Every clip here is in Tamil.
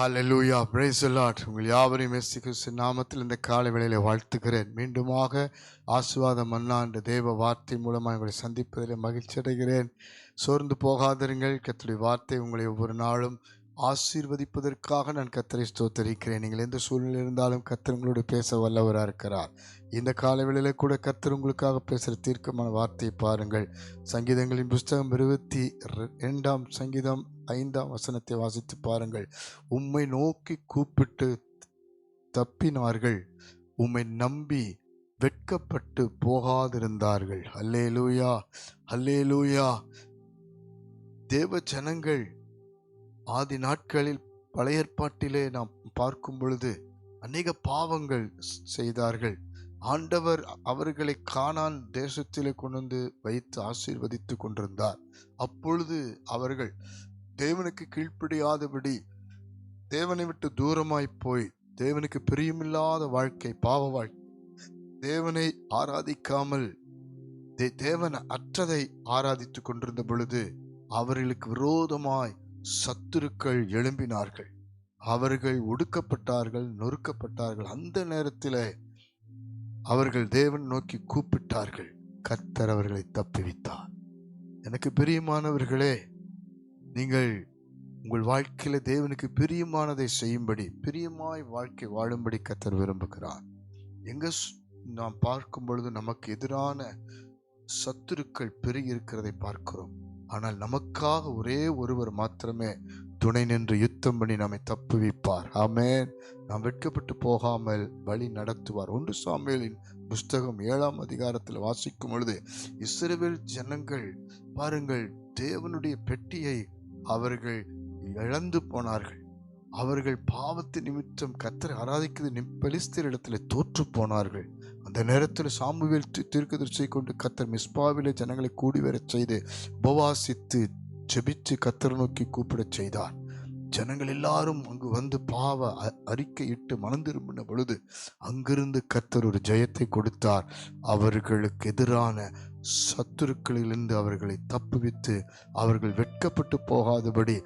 ஹalleluya praise உங்கள் யாவரையும் இயேசு கிறிஸ்து நாமத்தில் இந்த காலை வேளையில் வாழ்த்துகிறேன். மீண்டுமாக ஆசுவாதம் அண்ணாண்டு தேவ வார்த்தை மூலமாக உங்களை சந்திப்பதில் மகிழ்ச்சி அடைகிறேன். சோர்ந்து போகாதிருங்கள். கத்துடைய வார்த்தை உங்களை ஒவ்வொரு நாளும் ஆசீர்வதிப்பதற்காக நான் கத்தரை ஸ்தோத்தரிக்கிறேன். நீங்கள் எந்த சூழ்நிலை இருந்தாலும் கத்தர் உங்களோடு பேச வல்லவராக இருக்கிறார். இந்த காலவெளியில் கூட கத்தர் உங்களுக்காக பேசுகிற தீர்க்கமான வார்த்தையை பாருங்கள். சங்கீதங்களின் புஸ்தகம் இருபத்தி ரெண்டாம் சங்கீதம் ஐந்தாம் வசனத்தை வாசித்து பாருங்கள். உம்மை நோக்கி கூப்பிட்டு தப்பினார்கள். உம்மை நம்பி வெட்கப்பட்டு போகாதிருந்தார்கள். அல்லேலூயா அல்லேலூயா தேவ ஜனங்கள் ஆதி நாட்களில் பழைய ஏற்பாட்டிலே நாம் பார்க்கும் பொழுது அநேக பாவங்கள் செய்தார்கள். ஆண்டவர் அவர்களை காணான் தேசத்திலே கொண்டு வந்து வைத்து ஆசீர்வதித்து கொண்டிருந்தார். அப்பொழுது அவர்கள் தேவனுக்கு கீழ்ப்படியாதபடி தேவனை விட்டு தூரமாய் போய் தேவனுக்கு பிரியமில்லாத வாழ்க்கை பாவ வாழ்க்கை தேவனை ஆராதிக்காமல் தே- தேவன் அற்றதை ஆராதித்துக் கொண்டிருந்த பொழுது அவர்களுக்கு விரோதமாய் சத்துருக்கள் எழும்பினார்கள். அவர்கள் ஒடுக்கப்பட்டார்கள் நொறுக்கப்பட்டார்கள். அந்த நேரத்தில் அவர்கள் தேவன் நோக்கி கூப்பிட்டார்கள். கர்த்தர் அவர்களை தப்புவித்தார். எனக்கு பிரியமானவர்களே நீங்கள் உங்கள் வாழ்க்கையில் தேவனுக்கு பிரியமானதை செய்யும்படி பிரியமாய் வாழ்க்கை வாழும்படி கத்தர் விரும்புகிறார். எங்க நாம் பார்க்கும் பொழுது நமக்கு எதிரான சத்துருக்கள் பெருகி இருக்கிறதை பார்க்கிறோம். ஆனால் நமக்காக ஒரே ஒருவர் மாத்திரமே துணை நின்று யுத்தம் பண்ணி நம்மை தப்புவிப்பார். ஆமேன். நாம் வெட்கப்பட்டு போகாமல் வழி நடத்துவார். ஒன்று சாமியலின் புஸ்தகம் ஏழாம் அதிகாரத்தில் வாசிக்கும் பொழுது இஸ்ரேல் ஜனங்கள் பாருங்கள் தேவனுடைய பெட்டியை அவர்கள் இழந்து போனார்கள். அவர்கள் பாவத்து நிமித்தம் கத்தரை ஆராதிக்கிறது பெலிஸ்தர் இடத்துல தோற்று போனார்கள். அந்த நேரத்தில் சாமுவேல் தி- தீர்க்கதரிசியை கொண்டு கத்தர் மிஸ்பாவிலே ஜனங்களை கூடி வரச் செய்து உபவாசித்து ஜெபித்து கத்தரை நோக்கி கூப்பிடச் செய்தார். ஜனங்கள் எல்லாரும் அங்கு வந்து பாவ அ- அறிக்கையிட்டு மனந்திரும்பின பொழுது அங்கிருந்து கத்தர் ஒரு ஜெயத்தை கொடுத்தார். அவர்களுக்கு எதிரான சத்துருக்களிலிருந்து அவர்களை தப்புவித்து அவர்கள் வெட்கப்பட்டு போகாதபடி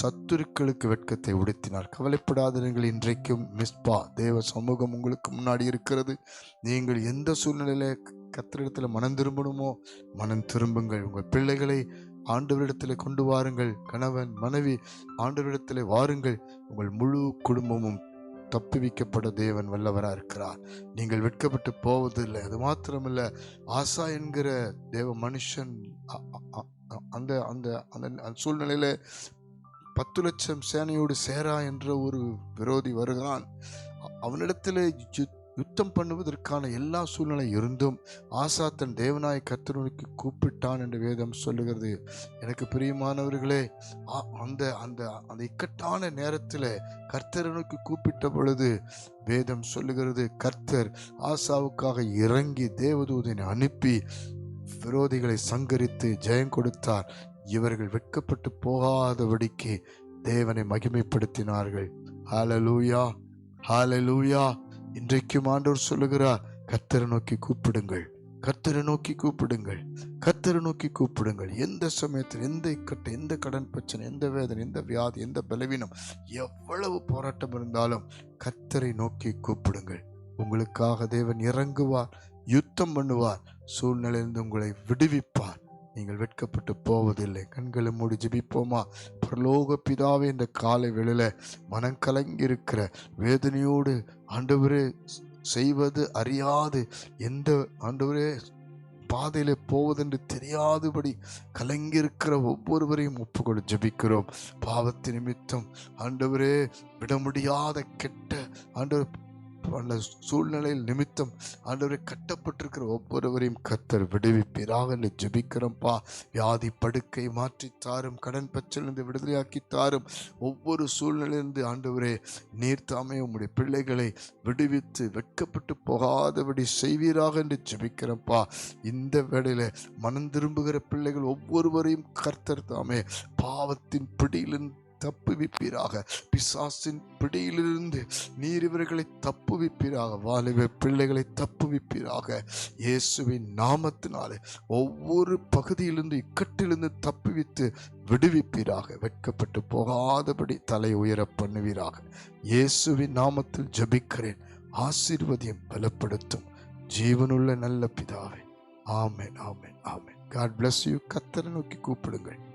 சத்துருக்களுக்கு வெட்கத்தை உடுத்தினார். கவலைப்படாதீர்கள் இன்றைக்கும் மிஸ்பா தேவ சமூகம் உங்களுக்கு முன்னாடி இருக்கிறது. நீங்கள் எந்த சூழ்நிலையில கத்திரிடத்தில் மனம் திரும்பணுமோ மனம் திரும்புங்கள். உங்கள் பிள்ளைகளை ஆண்டவரிடத்தில் கொண்டு வாருங்கள். கணவன் மனைவி ஆண்டவரிடத்தில் வாருங்கள். உங்கள் முழு குடும்பமும் தப்புவிக்கப்பட தேவன் வல்லவராக இருக்கிறார். நீங்கள் வெட்கப்பட்டு போவதில்லை. அது மாத்திரமல்ல ஆசா என்கிற தேவ மனுஷன் அந்த அந்த அந்த அந்த பத்து லட்சம் சேனையோடு சேரா என்ற ஒரு விரோதி வருகிறான். அவனிடத்தில் யு- யுத்தம் பண்ணுவதற்கான எல்லா சூழ்நிலை இருந்தும் ஆசா தன் தேவனாய் கர்த்தருக்கு கூப்பிட்டான் என்று வேதம் சொல்லுகிறது. எனக்கு பிரியமானவர்களே அந்த அந்த அந்த இக்கட்டான நேரத்தில் கர்த்தரனுக்கு கூப்பிட்ட பொழுது வேதம் சொல்லுகிறது கர்த்தர் ஆசாவுக்காக இறங்கி தேவதூதனை அனுப்பி விரோதிகளை சங்கரித்து ஜெயம் கொடுத்தார். இவர்கள் வெட்கப்பட்டு போகாதபடிக்கு தேவனை மகிமைப்படுத்தினார்கள். ஹாலலூயா ஹாலலூயா இன்றைக்கும் ஆண்டவர் சொல்லுகிறார் கத்தரை நோக்கி கூப்பிடுங்கள் கத்தரை நோக்கி கூப்பிடுங்கள் கத்தரை நோக்கி கூப்பிடுங்கள். எந்த சமயத்தில் எந்த இக்கட்டு எந்த கடன் பிரச்சனை எந்த வேதனை எந்த வியாதி எந்த பலவீனம் எவ்வளவு போராட்டம் இருந்தாலும் கத்தரை நோக்கி கூப்பிடுங்கள். உங்களுக்காக தேவன் இறங்குவார் யுத்தம் பண்ணுவார் சூழ்நிலையிலிருந்து உங்களை விடுவிப்பார். நீங்கள் வெட்கப்பட்டு போவதில்லை. கண்களை மூடி ஜெபிப்போமா? பரலோக பிதாவே இந்த காலை வேளையில மனம் கலங்கி இருக்கிற வேதனையோடு ஆண்டவரே செய்வது அறியாது. எந்த ஆண்டவரே பாதையில போவதென்று தெரியாதபடி கலங்கியிருக்கிற ஒவ்வொருவரையும் ஒப்புக்கொடு ஜெபிக்கிறோம். பாவத்து நிமித்தம் ஆண்டவரே விட முடியாத கெட்ட ஆண்டவர் பல சூழ்நிலையில் நிமித்தம் ஆண்டவரை கட்டப்பட்டிருக்கிற ஒவ்வொருவரையும் கர்த்தர் விடுவிப்பீராக. என்று ஜெபிக்கிறோம்ப்பா வியாதி படுக்கை மாற்றி தாரும். கடன் பிரச்சனையிலிருந்து விடுதலையாக்கி தாரும். ஒவ்வொரு சூழ்நிலையிலிருந்து ஆண்டவரே நீர்த்தாமே உம்முடைய பிள்ளைகளை விடுவித்து வெட்கப்பட்டு போகாதபடி செய்வீராக என்று ஜெபிக்கிறோம்ப்பா இந்த வேளையில் மனம் திரும்புகிற பிள்ளைகள் ஒவ்வொருவரையும் கர்த்தர் தாமே பாவத்தின் பிடியிலிருந்து தப்புவிப்பீராக. பிசாசின் பிடியிலிருந்து நீர் இவர்களை தப்புவிப்பீராக. வாலிப பிள்ளைகளை தப்புவிப்பீராக. இயேசுவின் நாமத்தினாலே ஒவ்வொரு பகுதியிலிருந்து இக்கட்டிலிருந்து தப்புவித்து விடுவிப்பீராக. வெட்கப்பட்டு போகாதபடி தலை உயர பண்ணுவீராக. இயேசுவின் நாமத்தில் ஜபிக்கிறேன். ஆசீர்வதியம் பலப்படுத்தும். ஜீவனுள்ள நல்ல பிதாவே. ஆமேன் ஆமேன் ஆமேன். காட் பிளஸ் யூ கத்தரை நோக்கி கூப்பிடுங்கள்.